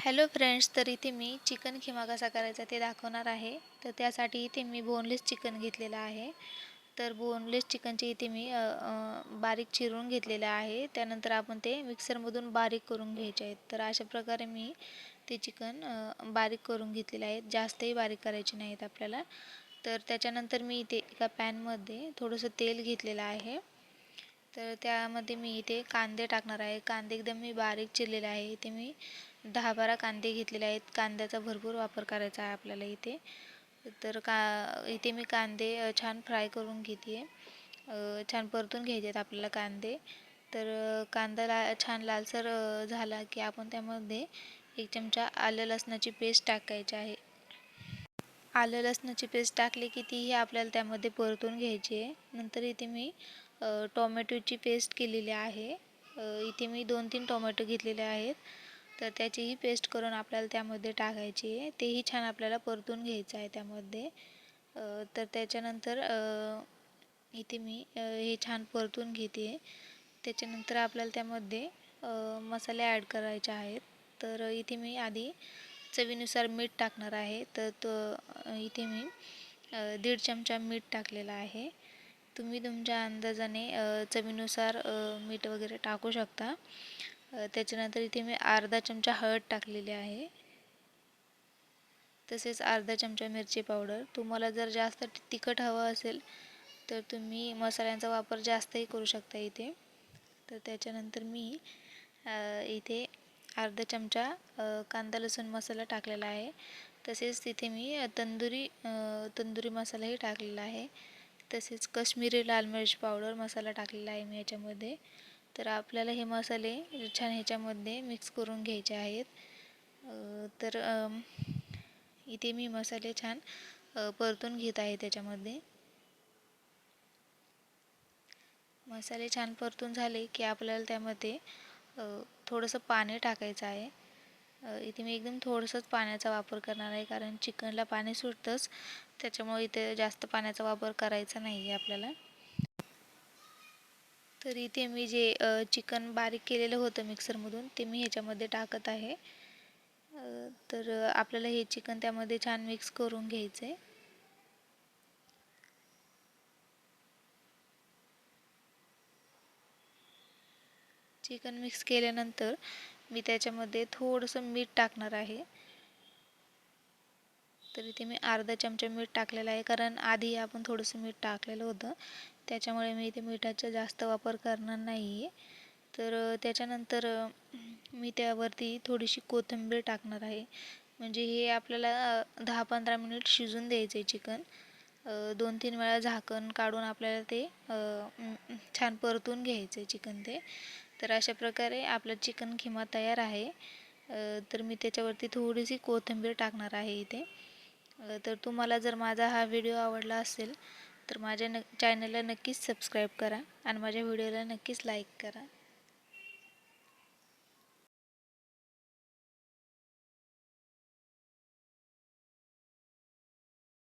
Hello friends तर इथे मी chicken keema कसा करायचा ते दाखवणार आहे. तर त्यासाठी इथे मी बोनलेस चिकन घेतलेलं आहे. तर बोनलेस चिकनचे इथे मी बारीक चिरून घेतलेलं आहे. त्यानंतर आपण ते मिक्सरमधून बारीक करून घ्यायचे आहेत. तर अशा प्रकारे मी ते चिकन बारीक करून घेतलेले आहेत जास्तही बारीक करायचे नाहीत आपल्याला. तर त्याच्यानंतर मी इथे एका पॅनमध्ये थोडंसं तेल घेतलेलं आहे. तर त्यामध्ये मी इथे कांदे टाकणार आहे. कांदे एकदम मी बारीक चिरलेले आहे. इथे मी दहा बारा कांदे घेतलेले आहेत. कांद्याचा भरपूर वापर करायचा आहे आपल्याला इथे. तर का इथे मी कांदे छान फ्राय करून घेते आहे छान परतून घ्यायचे आहेत आपल्याला कांदे. तर कांदा ला छान लालसर झाला की आपण त्यामध्ये एक चमचा आलं लसणाची पेस्ट टाकायची आहे. आलं लसणाची पेस्ट टाकली की तीही आपल्याला त्यामध्ये परतून घ्यायची आहे. नंतर इथे मी टोमॅटोची पेस्ट केलेली आहे. इथे मी दोन तीन टोमॅटो घेतलेले आहेत. तर त्याचीही पेस्ट करून आपल्याला त्यामध्ये टाकायची आहे. तेही छान आपल्याला परतून घ्यायचं आहे त्यामध्ये. तर त्याच्यानंतर इथे मी हे छान परतून घेते. त्याच्यानंतर आपल्याला त्यामध्ये मसाले ॲड करायचे आहेत. तर इथे मी आधी चवीनुसार मीठ टाकणार आहे. तर तो इथे मी दीड चमचा मीठ टाकलेला आहे. तुम्ही तुमच्या अंदाजाने चवीनुसार मीठ वगैरे टाकू शकता. त्याच्यानंतर इथे मी अर्धा चमचा हळद टाकलेली आहे. तसेच अर्धा चमचा मिरची पावडर. तुम्हाला जर जास्त तिखट हवं असेल तर तुम्ही मसाल्यांचा वापर जास्तही करू शकता इथे. तर त्याच्यानंतर मी इथे अर्धा चमचा कांदा लसूण मसाला टाकलेला आहे. तसेच तिथे मी तंदुरी तंदुरी मसालाही टाकलेला आहे. तसेच कश्मीरी लाल मिरच पावडर मसाला टाकलेला आहे मी याच्यामध्ये. तर आपल्याला हे मसाले छान ह्याच्यामध्ये मिक्स करून घ्यायचे आहेत. तर इथे मी मसाले छान परतून घेत आहे त्याच्यामध्ये. मसाले छान परतून झाले की आपल्याला त्यामध्ये थोडंसं पाणी टाकायचं आहे. इथे मी एकदम थोडंसंच पाण्याचा वापर करणार आहे कारण चिकनला पाणी सुटतंच. त्याच्यामुळे इथे जास्त पाण्याचा वापर करायचा नाही आहे आपल्याला. तर इथे मी जे चिकन बारीक केलेलं होतं मिक्सरमधून ते मी ह्याच्यामध्ये टाकत आहे. तर आपल्याला हे चिकन त्यामध्ये छान मिक्स करून घ्यायचं आहे चिकन मिक्स केल्यानंतर मी त्याच्यामध्ये थोडंसं मीठ टाकणार आहे. तर इथे मी अर्धा चमचा मीठ टाकलेला आहे. कारण आधी आपण थोडंसं मीठ टाकलेलं होतं. त्याच्यामुळे मी इथे मिठाचा जास्त वापर करणार नाही आहे तर त्याच्यानंतर मी त्यावरती थोडीशी कोथिंबीर टाकणार आहे. म्हणजे हे आपल्याला दहा पंधरा मिनिट शिजून द्यायचं आहे चिकन. दोन तीन वेळा झाकण काढून आपल्याला ते छान परतून घ्यायचं आहे चिकन ते. तर अशा प्रकारे आपलं चिकन खिमा तयार आहे. तर मी त्याच्यावरती थोडीशी कोथिंबीर टाकणार आहे इथे. तर तुम्हाला जर माझा हा व्हिडिओ आवडला असेल तर माझ्या न चॅनलला नक्कीच सबस्क्राईब करा आणि माझ्या व्हिडिओला नक्कीच लाईक करा.